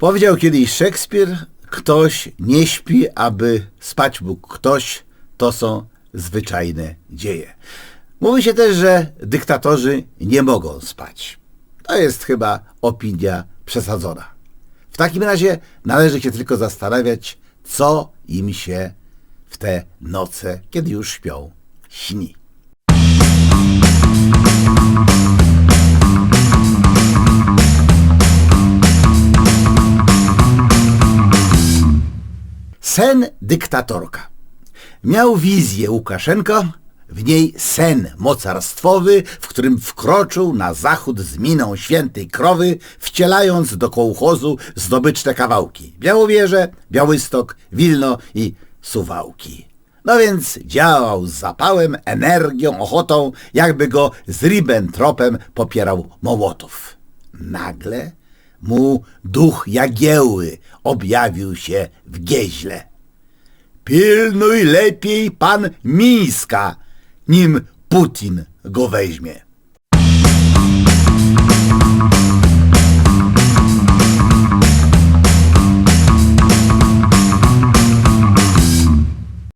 Powiedział kiedyś Szekspir, ktoś nie śpi, aby spać mógł ktoś, to są zwyczajne dzieje. Mówi się też, że dyktatorzy nie mogą spać. To jest chyba opinia przesadzona. W takim razie należy się tylko zastanawiać, co im się w te noce, kiedy już śpią, śni. Sen dyktatorka. Miał wizję Łukaszenko, w niej sen mocarstwowy, w którym wkroczył na zachód z miną świętej krowy, wcielając do kołchozu zdobyczne kawałki. Białowieże, Białystok, Wilno i Suwałki. No więc działał z zapałem, energią, ochotą, jakby go z Ribbentropem popierał Mołotow. Nagle mu duch Jagieły objawił się w Gieźle. Pilnuj lepiej pan Mińska, nim Putin go weźmie.